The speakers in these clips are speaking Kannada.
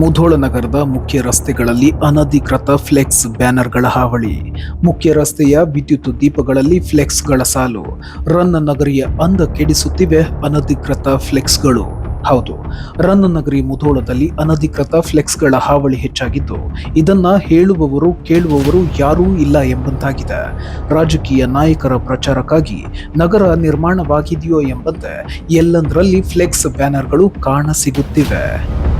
ಮುಧೋಳ ನಗರದ ಮುಖ್ಯ ರಸ್ತೆಗಳಲ್ಲಿ ಅನಧಿಕೃತ ಫ್ಲೆಕ್ಸ್ ಬ್ಯಾನರ್ಗಳ ಹಾವಳಿ. ಮುಖ್ಯ ರಸ್ತೆಯ ವಿದ್ಯುತ್ ದೀಪಗಳಲ್ಲಿ ಫ್ಲೆಕ್ಸ್ಗಳ ಸಾಲು. ರನ್ನ ನಗರಿಯ ಅಂದ ಕೆಡಿಸುತ್ತಿವೆ ಅನಧಿಕೃತ ಫ್ಲೆಕ್ಸ್ಗಳು. ಹೌದು, ರನ್ನ ನಗರಿ ಮುಧೋಳದಲ್ಲಿ ಅನಧಿಕೃತ ಫ್ಲೆಕ್ಸ್ಗಳ ಹಾವಳಿ ಹೆಚ್ಚಾಗಿದ್ದು, ಇದನ್ನ ಹೇಳುವವರು ಕೇಳುವವರು ಯಾರೂ ಇಲ್ಲ ಎಂಬಂತಾಗಿದೆ. ರಾಜಕೀಯ ನಾಯಕರ ಪ್ರಚಾರಕ್ಕಾಗಿ ನಗರ ನಿರ್ಮಾಣವಾಗಿದೆಯೋ ಎಂಬಂತೆ ಎಲ್ಲಂದರಲ್ಲಿ ಫ್ಲೆಕ್ಸ್ ಬ್ಯಾನರ್ಗಳು ಕಾಣಸಿಗುತ್ತಿವೆ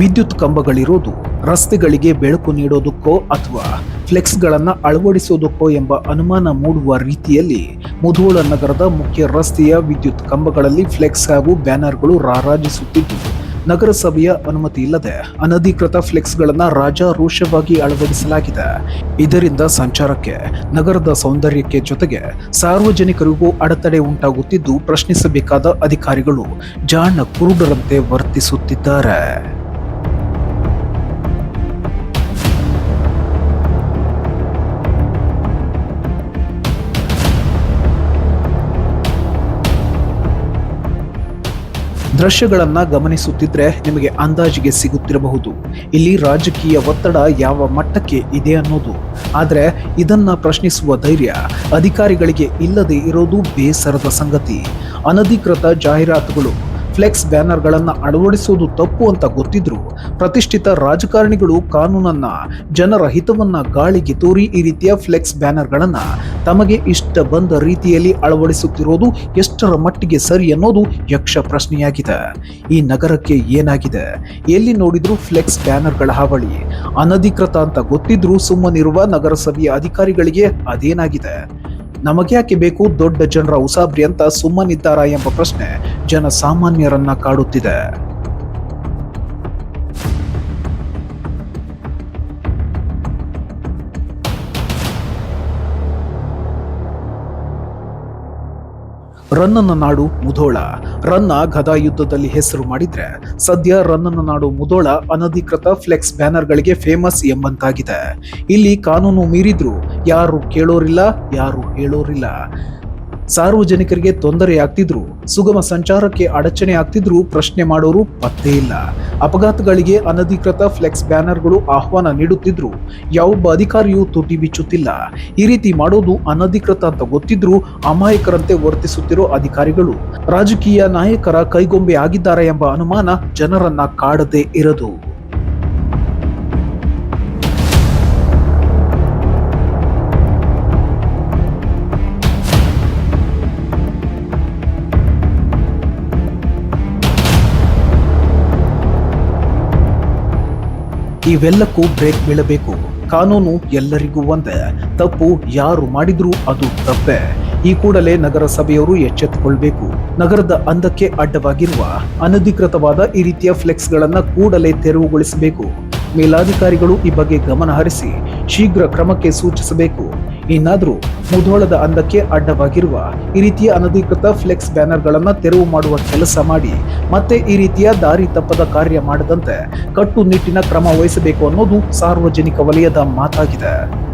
ವಿದ್ಯುತ್ ಕಂಬಗಳಿರೋದು ರಸ್ತೆಗಳಿಗೆ ಬೆಳಕು ನೀಡೋದಕ್ಕೋ ಅಥವಾ ಫ್ಲೆಕ್ಸ್ಗಳನ್ನು ಅಳವಡಿಸೋದಕ್ಕೋ ಎಂಬ ಅನುಮಾನ ಮೂಡುವ ರೀತಿಯಲ್ಲಿ ಮುಧೋಳ ನಗರದ ಮುಖ್ಯ ರಸ್ತೆಯ ವಿದ್ಯುತ್ ಕಂಬಗಳಲ್ಲಿ ಫ್ಲೆಕ್ಸ್ ಹಾಗೂ ಬ್ಯಾನರ್ಗಳು ರಾರಾಜಿಸುತ್ತಿದ್ದು, ನಗರಸಭೆಯ ಅನುಮತಿ ಇಲ್ಲದೆ ಅನಧಿಕೃತ ಫ್ಲೆಕ್ಸ್ಗಳನ್ನು ರಾಜಾರೋಷವಾಗಿ ಅಳವಡಿಸಲಾಗಿದೆ. ಇದರಿಂದ ಸಂಚಾರಕ್ಕೆ, ನಗರದ ಸೌಂದರ್ಯಕ್ಕೆ ಜೊತೆಗೆ ಸಾರ್ವಜನಿಕರಿಗೂ ಅಡೆತಡೆ ಉಂಟಾಗುತ್ತಿದ್ದು, ಪ್ರಶ್ನಿಸಬೇಕಾದ ಅಧಿಕಾರಿಗಳು ಜಾಣ ಕುರುಡರಂತೆ ವರ್ತಿಸುತ್ತಿದ್ದಾರೆ. ದೃಶ್ಯಗಳನ್ನ ಗಮನಿಸುತ್ತಿದ್ರೆ ನಿಮಗೆ ಅಂದಾಜಿಗೆ ಸಿಗುತ್ತಿರಬಹುದು. ಇಲ್ಲಿ ರಾಜಕೀಯ ಒತ್ತಡ ಯಾವ ಮಟ್ಟಕ್ಕೆ ಇದೆ ಅನ್ನೋದು. ಆದರೆ ಇದನ್ನ ಪ್ರಶ್ನಿಸುವ ಧೈರ್ಯ ಅಧಿಕಾರಿಗಳಿಗೆ ಇಲ್ಲದೆ ಇರೋದು ಬೇಸರದ ಸಂಗತಿ. ಅನಧಿಕೃತ ಜಾಹೀರಾತುಗಳು ಫ್ಲೆಕ್ಸ್ ಬ್ಯಾನರ್ಗಳನ್ನು ಅಳವಡಿಸುವುದು ತಪ್ಪು ಅಂತ ಗೊತ್ತಿದ್ರು ಪ್ರತಿಷ್ಠಿತ ರಾಜಕಾರಣಿಗಳು ಕಾನೂನನ್ನ, ಜನರ ಹಿತವನ್ನ ಗಾಳಿಗೆ ತೋರಿ ಈ ರೀತಿಯ ಫ್ಲೆಕ್ಸ್ ಬ್ಯಾನರ್ಗಳನ್ನ ತಮಗೆ ಇಷ್ಟ ಬಂದ ರೀತಿಯಲ್ಲಿ ಅಳವಡಿಸುತ್ತಿರೋದು ಎಷ್ಟರ ಮಟ್ಟಿಗೆ ಸರಿ ಅನ್ನೋದು ಯಕ್ಷ ಪ್ರಶ್ನೆಯಾಗಿದೆ. ಈ ನಗರಕ್ಕೆ ಏನಾಗಿದೆ? ಎಲ್ಲಿ ನೋಡಿದ್ರು ಫ್ಲೆಕ್ಸ್ ಬ್ಯಾನರ್ಗಳ ಹಾವಳಿ. ಅನಧಿಕೃತ ಅಂತ ಗೊತ್ತಿದ್ರೂ ಸುಮ್ಮನಿರುವ ನಗರಸಭೆಯ ಅಧಿಕಾರಿಗಳಿಗೆ ಅದೇನಾಗಿದೆ? ನಮಗ್ಯಾಕೆ ಬೇಕು ದೊಡ್ಡ ಜನರ ಉಸಾಬ್ರಿ ಅಂತ ಸುಮ್ಮನಿದ್ದಾರಾ ಎಂಬ ಪ್ರಶ್ನೆ ಜನ ಸಾಮಾನ್ಯರನ್ನ ಕಾಡುತ್ತಿದೆ. ರನ್ನನ ನಾಡು ಮುಧೋಳ. ರನ್ನ ಗದಾ ಯುದ್ಧದಲ್ಲಿ ಹೆಸರು ಮಾಡಿದ್ರೆ ಸದ್ಯ ರನ್ನನ ನಾಡು ಮುಧೋಳ ಅನಧಿಕೃತ ಫ್ಲೆಕ್ಸ್ ಬ್ಯಾನರ್ಗಳಿಗೆ ಫೇಮಸ್ ಎಂಬಂತಾಗಿದೆ. ಇಲ್ಲಿ ಕಾನೂನು ಮೀರಿದ್ರು ಯಾರು ಕೇಳೋರಿಲ್ಲ, ಯಾರು ಹೇಳೋರಿಲ್ಲ. ಸಾರ್ವಜನಿಕರಿಗೆ ತೊಂದರೆ ಆಗ್ತಿದ್ರು, ಸುಗಮ ಸಂಚಾರಕ್ಕೆ ಅಡಚಣೆ ಆಗ್ತಿದ್ರು, ಪ್ರಶ್ನೆ ಮಾಡೋರು ಪತ್ತೆ ಇಲ್ಲ. ಅಪಘಾತಗಳಿಗೆ ಅನಧಿಕೃತ ಫ್ಲೆಕ್ಸ್ ಬ್ಯಾನರ್ಗಳು ಆಹ್ವಾನ ನೀಡುತ್ತಿದ್ರು. ಯಾವೊಬ್ಬ ಅಧಿಕಾರಿಯೂ ತುಟಿ ಬಿಚ್ಚುತ್ತಿಲ್ಲ. ಈ ರೀತಿ ಮಾಡೋದು ಅನಧಿಕೃತ ಅಂತ ಗೊತ್ತಿದ್ರು ಅಮಾಯಕರಂತೆ ವರ್ತಿಸುತ್ತಿರೋ ಅಧಿಕಾರಿಗಳು. ರಾಜಕೀಯ ನಾಯಕರ ಕೈಗೊಂಬೆ ಆಗಿದ್ದಾರೆ ಎಂಬ ಅನುಮಾನ ಜನರನ್ನ ಕಾಡದೇ ಇರದು. ಇವೆಲ್ಲಕ್ಕೂ ಬ್ರೇಕ್ ಬೀಳಬೇಕು. ಕಾನೂನು ಎಲ್ಲರಿಗೂ ಒಂದೇ. ತಪ್ಪು ಯಾರು ಮಾಡಿದ್ರೂ ಅದು ತಪ್ಪೇ. ಈ ಕೂಡಲೇ ನಗರಸಭೆಯವರು ಎಚ್ಚೆತ್ತುಕೊಳ್ಬೇಕು. ನಗರದ ಅಂದಕ್ಕೆ ಅಡ್ಡವಾಗಿರುವ ಅನಧಿಕೃತವಾದ ಈ ರೀತಿಯ ಫ್ಲೆಕ್ಸ್ಗಳನ್ನ ಕೂಡಲೇ ತೆರವುಗೊಳಿಸಬೇಕು. ಮೇಲಾಧಿಕಾರಿಗಳು ಈ ಬಗ್ಗೆ ಗಮನ ಹರಿಸಿ ಶೀಘ್ರ ಕ್ರಮಕ್ಕೆ ಸೂಚಿಸಬೇಕು. ಇನ್ನಾದರೂ ಮುಧೋಳದ ಅಂದಕ್ಕೆ ಅಡ್ಡವಾಗಿರುವ ಈ ರೀತಿಯ ಅನಧಿಕೃತ ಫ್ಲೆಕ್ಸ್ ಬ್ಯಾನರ್ಗಳನ್ನು ತೆರವು ಮಾಡುವ ಕೆಲಸ ಮಾಡಿ ಮತ್ತೆ ಈ ರೀತಿಯ ದಾರಿ ತಪ್ಪದ ಕಾರ್ಯ ಮಾಡದಂತೆ ಕಟ್ಟುನಿಟ್ಟಿನ ಕ್ರಮ ವಹಿಸಬೇಕು ಅನ್ನೋದು ಸಾರ್ವಜನಿಕ ವಲಯದ ಮಾತಾಗಿದೆ.